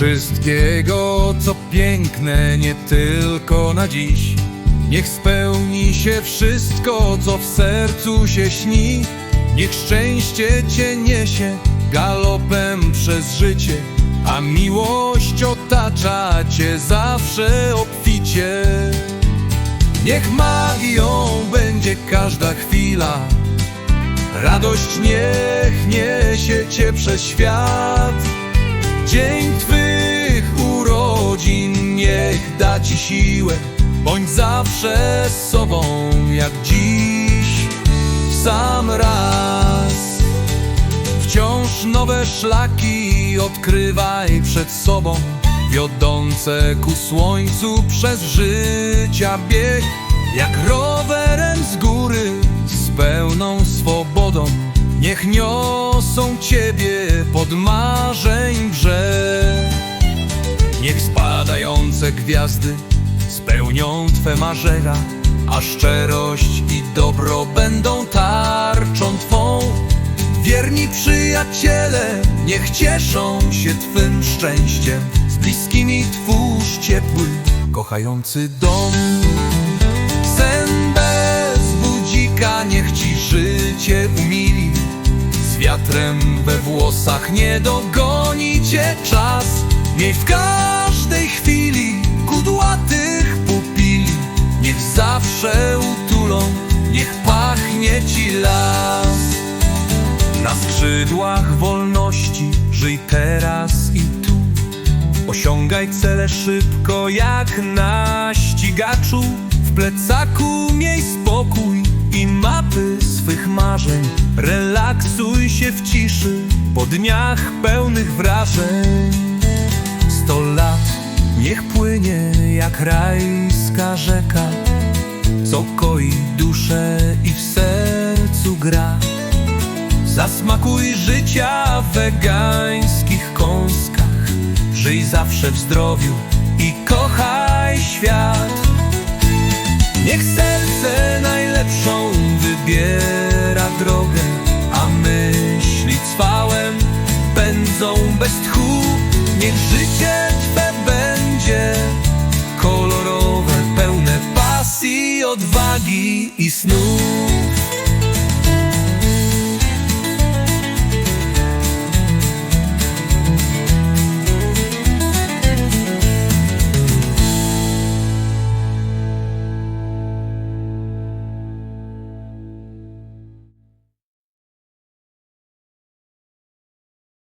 Wszystkiego, co piękne, nie tylko na dziś. Niech spełni się wszystko, co w sercu się śni. Niech szczęście cię niesie galopem przez życie, a miłość otacza cię zawsze obficie. Niech magią będzie każda chwila, radość niech niesie cię przez świat. Dzień Twych urodzin niech da Ci siłę. Bądź zawsze z sobą jak dziś sam raz. Wciąż nowe szlaki odkrywaj przed sobą Wiodące ku słońcu przez życia bieg. Jak rowerem z góry z pełną swobodą Niech niosą Ciebie pod marzeń brzeg Niech spadające gwiazdy spełnią Twe marzenia A szczerość i dobro będą tarczą Twą. Wierni przyjaciele niech cieszą się Twym szczęściem. Z bliskimi twórz ciepły, kochający dom. Sen bez budzika niech Ci życie umili. Z wiatrem we włosach nie dogoni Cię czas. Miej w każdej utulą, niech pachnie Ci las. Na skrzydłach wolności żyj teraz i tu. Osiągaj cele szybko jak na ścigaczu. W plecaku miej spokój i mapy swych marzeń. Relaksuj się w ciszy po dniach pełnych wrażeń. Sto lat niech płynie jak rajska rzeka Co koi duszę i w sercu gra. Zasmakuj życia w wegańskich kąskach. Żyj zawsze w zdrowiu i kochaj świat. Niech serce najlepszą wybiera drogę A myśli cwałem pędzą bez tchu. Niech życie Twe od wagi i snu.